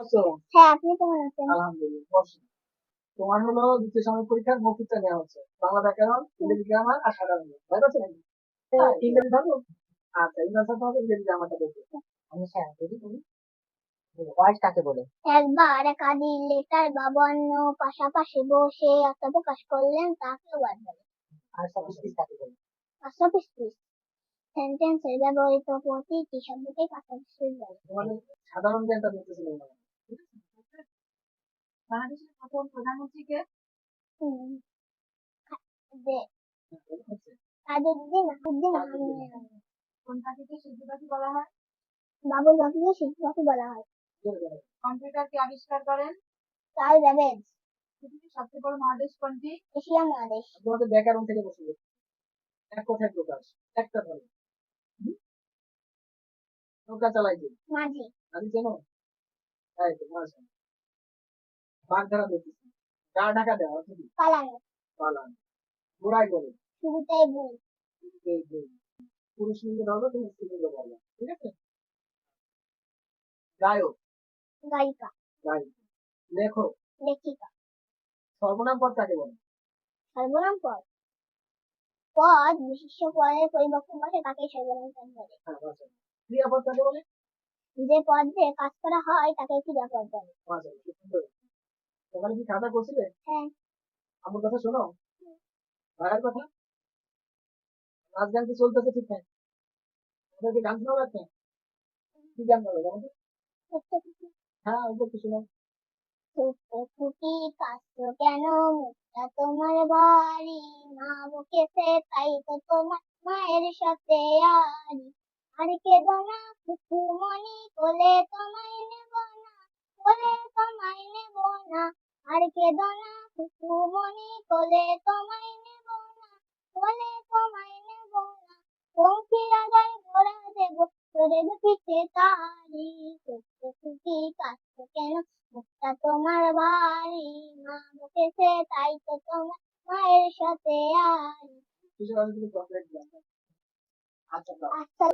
হ্যাঁ আপনি কেমন আছেন? আলহামদুলিল্লাহ তোমার হলো দ্বিতীয় সাময়িক পরীক্ষার নেওয়া হচ্ছে। বাংলা ব্যাকরণ ইংরেজি গ্রামার আর সাধারণ। ভয় পাচ্ছ নাকি? হ্যাঁ, ইংরেজি থাকো আচ্ছা ইংরেজি ইংরেজি গ্রামারটা দেখো আমি স্যার যদি তুমি ওয়ার্ড কাকে বলে? একবার একাধিক লেটার বা বর্ণ পাশাপাশি বসে অর্থ প্রকাশ করলেন তাকে ওয়ার্ড বলে আর সাবস্টিস কাকে বলে? সেন্টেন্সে ব্যবহৃত প্রতিটি শব্দকে পাশাপাশি বলে। সাধারণ জ্ঞানটা বাংলাদেশের প্রথম প্রধানমন্ত্রীকে? কোন পাখিকে পাখি বলা হয়? বাবুল পাখিকে শিশু পাখি বলা হয়। কম্পিউটারকে আবিষ্কার করেন? ব্যাবেজ পৃথিবীর সবচেয়ে বড় মহাদেশ কোনটি? এশিয়া মহাদেশ। তোমাদের ব্যাকরণ থেকে বসে গেছে। এক কথায় প্রকাশ একটা ধরো নৌকা চালাইছে মাঝি। চেনো? তাই তো মাঝে বাঘ ধরা দেখতেছি গা ঢাকা দেওয়া অর্থ কি? পালানো। পালান। ঘোড়ায় করে। ভুল পুরুষ লিঙ্গ ধরবে তুমি স্ত্রী লিঙ্গ ধরবে ঠিক আছে? গায়ক। গায়িকা। গায়ক। লেখক। লেখিকা। সর্বনাম পদ কাকে বলে? সর্বনাম পদ। পদ বিশিষ্ট পদের পরিবর্তন বসে তাকে সর্বনাম পদ বলে। হ্যাঁ ক্রিয়াপদ কাকে বলে? যে পদ দিয়ে কাজ করা হয় তাকে ক্রিয়াপদ বলে। সকালে কি খাওয়া দাওয়া করছিলে? হ্যাঁ। আমার কথা শোনো। ভাইয়ের কথা? নাচ গান কি চলতেছে ঠিক নাই? গান শোনাও একটা কি গান বলো জানো হ্যাঁ ওদের কাছো কেন? তোমার বাড়ি। মা বকেছে তাই তো তোমার মায়ের সাথে আরি। আর কেঁদো না খুকু মনি কোলে তোমায় নেব না কোলে তোমায় নেব না। আর কেঁদো না মনি কোলে তোমায় নেব না কোলে তোমায় নেব না। পঙ্খী রাজার ঘোড়া দেব তোরে পিঠে তারি। খুকি কাছো কেন মুখটা তোমার বাড়ি? মা বকেছে তাই তো তোমার মায়ের সাথে আরি আচ্ছা।